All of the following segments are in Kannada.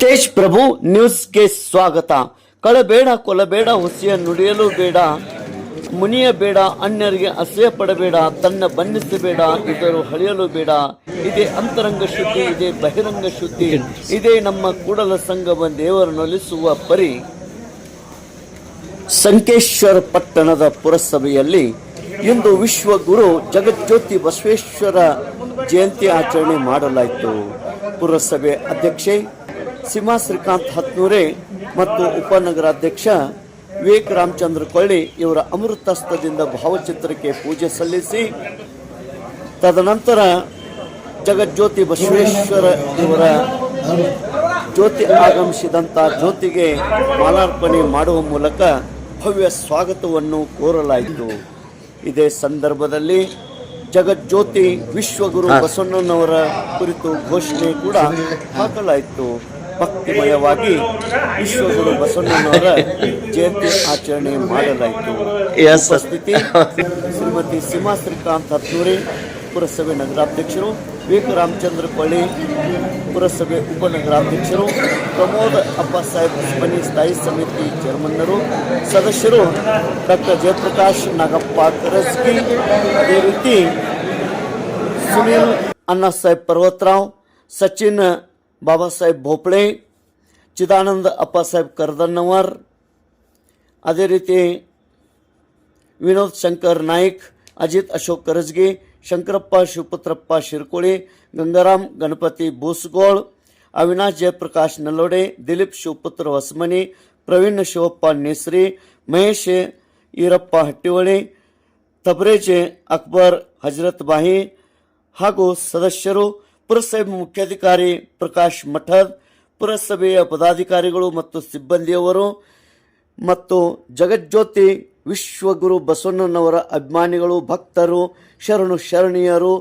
ತೇಜ್ ಪ್ರಭು ನ್ಯೂಸ್ಗೆ ಸ್ವಾಗತ. ಕಳಬೇಡ, ಕೊಲಬೇಡ, ಹುಸಿಯ ನುಡಿಯಲು ಬೇಡ. ಮುನಿಯ ಬೇಡ, ಅನ್ಯರಿಗೆ ಅಸಹ್ಯ ಪಡಬೇಡ. ತನ್ನ ಬನ್ನಿಸಬೇಡ ಇದರು ಹಳೆಯಲು ಬೇಡ. ಇದೇ ಅಂತರಂಗ ಶುದ್ಧಿ, ಇದೇ ಬಹಿರಂಗ ಶುದ್ಧಿ. ಇದೇ ನಮ್ಮ ಕೂಡಲ ಸಂಗಮ ದೇವರನ್ನೊಲಿಸುವ ಪರಿ. ಸಂಕೇಶ್ವರ ಪಟ್ಟಣದ ಪುರಸಭೆಯಲ್ಲಿ ಇಂದು ವಿಶ್ವ ಗುರು ಜಗಜ್ಯೋತಿ ಬಸವೇಶ್ವರ ಜಯಂತಿ ಆಚರಣೆ ಮಾಡಲಾಯಿತು. ಪುರಸಭೆ ಅಧ್ಯಕ್ಷೆ ಸೀಮಾ ಶ್ರೀಕಾಂತ್ ಹತ್ನೂರೆ ಮತ್ತು ಉಪನಗರಾಧ್ಯಕ್ಷ ವಿವೇಕ್ ರಾಮಚಂದ್ರ ಕೊಳ್ಳಿ ಇವರ ಅಮೃತಸ್ಥದಿಂದ ಭಾವಚಿತ್ರಕ್ಕೆ ಪೂಜೆ ಸಲ್ಲಿಸಿ, ತದನಂತರ ಜಗಜ್ಯೋತಿ ಬಸವೇಶ್ವರ ಇವರ ಜ್ಯೋತಿ ಆಗಮಿಸಿದಂಥ ಜ್ಯೋತಿಗೆ ಮಾಲಾರ್ಪಣೆ ಮಾಡುವ ಮೂಲಕ ಭವ್ಯ ಸ್ವಾಗತವನ್ನು ಕೋರಲಾಯಿತು. ಇದೇ ಸಂದರ್ಭದಲ್ಲಿ ಜಗಜ್ಯೋತಿ ವಿಶ್ವಗುರು ಬಸವಣ್ಣನವರ ಕುರಿತು ಘೋಷಣೆ ಕೂಡ ಹಾಕಲಾಯಿತು. ಭಕ್ತಿಮಯವಾಗಿ ವಿಶ್ವಗುರು ಬಸವಣ್ಣನವರ ಜಯಂತಿ ಆಚರಣೆ ಮಾಡಲಾಯಿತು. ಸ್ಥಿತಿ ಶ್ರೀಮತಿ ಸೀಮಾ ಶ್ರೀಕಾಂತ್ ಹತ್ತೂರಿ ಪುರಸಭೆ ನಗರಾಧ್ಯಕ್ಷರು ವಿವೇಕ ರಾಮಚಂದ್ರ ಪಳ್ಳಿ ಪುರಸಭೆ ಉಪನಗರಾಧ್ಯಕ್ಷರು ಪ್ರಮೋದ್ ಅಪ್ಪ ಸಾಹೇಬ್ ಮನಿ ಸ್ಥಾಯಿ ಸಮಿತಿ ಚೇರ್ಮನ್ನರು ಸದಸ್ಯರು ಡಾಕ್ಟರ್ ಜಯಪ್ರಕಾಶ್ ನಾಗಪ್ಪ ಕರಸ್ಕಿ ಅದೇ ರೀತಿ ಸುನೀಲ್ ಅಣ್ಣಾ ಸಾಹೇಬ್ ಪರ್ವತರಾವ್ ಸಚಿನ್ ಬಾಬಾ ಸಾಹೇಬ್ ಭೋಪಳೆ ಚಿದಾನಂದ ಅಪ್ಪ ಸಾಹೇಬ್ ಕರ್ದನ್ನವರ್ ಅದೇ ರೀತಿ ವಿನೋದ್ ಶಂಕರ್ ನಾಯ್ಕ್ ಅಜಿತ್ ಅಶೋಕ್ ಕರಜ್ಗಿ ಶಂಕರಪ್ಪ ಶಿವಪುತ್ರಪ್ಪ ಶಿರ್ಕೋಳಿ ಗಂಗಾರಾಮ್ ಗಣಪತಿ ಬೂಸ್ಗೋಳ್ ಅವಿನಾಶ್ ಜಯಪ್ರಕಾಶ್ ನಲ್ಲೋಡೆ ದಿಲೀಪ್ ಶಿವಪುತ್ರ ಹೊಸಮನಿ ಪ್ರವೀಣ್ ಶಿವಪ್ಪ ನೇಸ್ರಿ ಮಹೇಶ್ ಈರಪ್ಪ ಹಟ್ಟಿಹೊಳಿ ತಬ್ರೇಜ್ ಅಕ್ಬರ್ ಹಜರತ್ ಬಾಹಿ ಹಾಗೂ ಸದಸ್ಯರು ಪುರಸಭೆ ಮುಖ್ಯಾಧಿಕಾರಿ ಪ್ರಕಾಶ್ ಮಠದ್, ಪುರಸಭೆಯ ಪದಾಧಿಕಾರಿಗಳು ಮತ್ತು ಸಿಬ್ಬಂದಿಯವರು ಮತ್ತು ಜಗಜ್ಯೋತಿ ವಿಶ್ವಗುರು ಬಸವಣ್ಣನವರ ಅಭಿಮಾನಿಗಳು, ಭಕ್ತರು, ಶರಣು ಶರಣೀಯರು,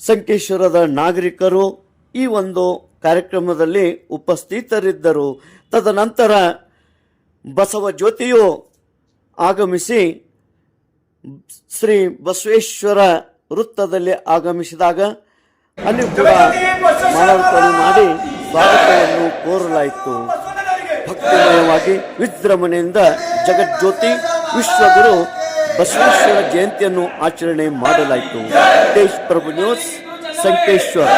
ಸಂಕೇಶ್ವರದ ನಾಗರಿಕರು ಈ ಒಂದು ಕಾರ್ಯಕ್ರಮದಲ್ಲಿ ಉಪಸ್ಥಿತರಿದ್ದರು. ತದನಂತರ ಬಸವ ಜ್ಯೋತಿಯು ಆಗಮಿಸಿ ಶ್ರೀ ಬಸವೇಶ್ವರ ವೃತ್ತದಲ್ಲಿ ಆಗಮಿಸಿದಾಗ ಅಲ್ಲಿ ಕೂಡ ಮಾಡಿ ಸ್ವಾಗತವನ್ನು ಕೋರಲಾಯಿತು. ಭಕ್ತಿಮಯವಾಗಿ ವಿಜೃಂಭಣೆಯಿಂದ ಜಗಜ್ಯೋತಿ ವಿಶ್ವಗುರು ಬಸವೇಶ್ವರ ಜಯಂತಿಯನ್ನು ಆಚರಣೆ ಮಾಡಲಾಯಿತು. ಪ್ರಭು ನ್ಯೂಸ್, ಸಂಕೇಶ್ವರ.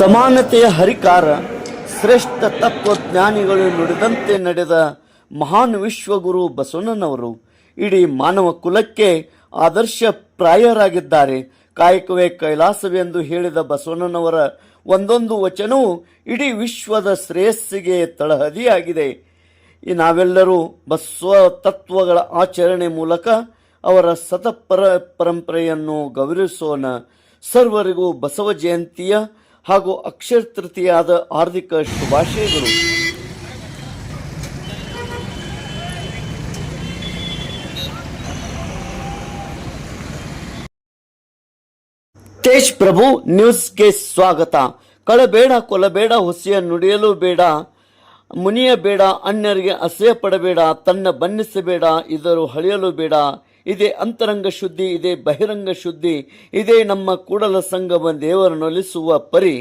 ಸಮಾನತೆಯ ಹರಿಕಾರ, ಶ್ರೇಷ್ಠ ತತ್ವಜ್ಞಾನಿಗಳು ನುಡಿದಂತೆ ನಡೆದ ಮಹಾನ್ ವಿಶ್ವಗುರು ಬಸವಣ್ಣನವರು ಇಡೀ ಮಾನವ ಕುಲಕ್ಕೆ ಆದರ್ಶ ಪ್ರಾಯರಾಗಿದ್ದಾರೆ. ಕಾಯಕವೇ ಕೈಲಾಸವೆಂದು ಹೇಳಿದ ಬಸವಣ್ಣನವರ ಒಂದೊಂದು ವಚನವು ಇಡೀ ವಿಶ್ವದ ಶ್ರೇಯಸ್ಸಿಗೆ ತಳಹದಿಯಾಗಿದೆ. ಈ ನಾವೆಲ್ಲರೂ ಬಸವ ತತ್ವಗಳ ಆಚರಣೆ ಮೂಲಕ ಅವರ ಸತಪರ ಪರಂಪರೆಯನ್ನು ಗೌರವಿಸೋಣ. ಸರ್ವರಿಗೂ ಬಸವ ಜಯಂತಿಯ ಹಾಗೂ ಅಕ್ಷರ ತೃತೀಯಾದ ಹಾರ್ದಿಕ ಶುಭಾಶಯಗಳು. ತೇಜ್ ಪ್ರಭು ನ್ಯೂಸ್ಗೆ ಸ್ವಾಗತ. ಕಳಬೇಡ ಕೊಲಬೇಡ ಹೊಸೆಯ ನುಡಿಯಲು ಬೇಡ, ಮುನಿಯ ಬೇಡ, ಅನ್ಯರಿಗೆ ಅಸಹ್ಯ ಪಡಬೇಡ, ತನ್ನ ಬನ್ನಿಸಬೇಡ ಇದರು ಹಳಿಯಲು ಬೇಡ. ಇದೇ ಅಂತರಂಗ ಶುದ್ಧಿ ಇದೇ ಬಹಿರಂಗ ಶುದ್ಧಿ ಇದೇ ನಮ್ಮ ಕೂಡಲ ಸಂಗಮ ದೇವರನ್ನೊಲಿಸುವ ಪರಿ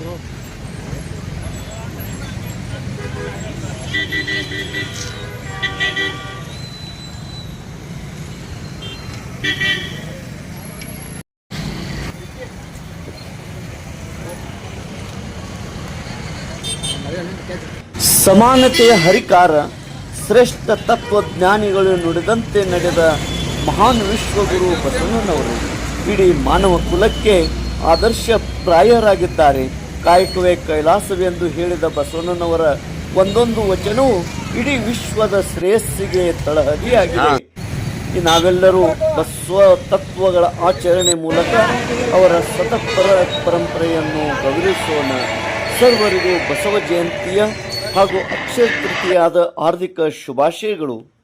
ನೋಡ್ರಿ ಸಮಾನತೆಯ ಹರಿಕಾರ ಶ್ರೇಷ್ಠ ತತ್ವಜ್ಞಾನಿಗಳು ನುಡಿದಂತೆ ನಡೆದ ಮಹಾನ್ ವಿಶ್ವಗುರು ಬಸವಣ್ಣನವರು. ಇಡೀ ಮಾನವ ಕುಲಕ್ಕೆ ಆದರ್ಶ ಪ್ರಾಯರಾಗಿದ್ದಾರೆ. ಕಾಯಕವೇ ಕೈಲಾಸವೆಂದು ಹೇಳಿದ ಬಸವಣ್ಣನವರ ಒಂದೊಂದು ವಚನವು ಇಡೀ ವಿಶ್ವದ ಶ್ರೇಯಸ್ಸಿಗೆ ತಳಹದಿಯಾಗಿದೆ. ನಾವೆಲ್ಲರೂ ಬಸವ ತತ್ವಗಳ ಆಚರಣೆ ಮೂಲಕ ಅವರ ಸತಪರ ಪರಂಪರೆಯನ್ನು ಗೌರವಿಸೋಣ. ಸರ್ವರಿಗೂ ಬಸವ ಜಯಂತಿಯ ಹಾಗೂ ಅಕ್ಷಯ ತೃತೀಯಾದ ಹಾರ್ದಿಕ ಶುಭಾಶಯಗಳು.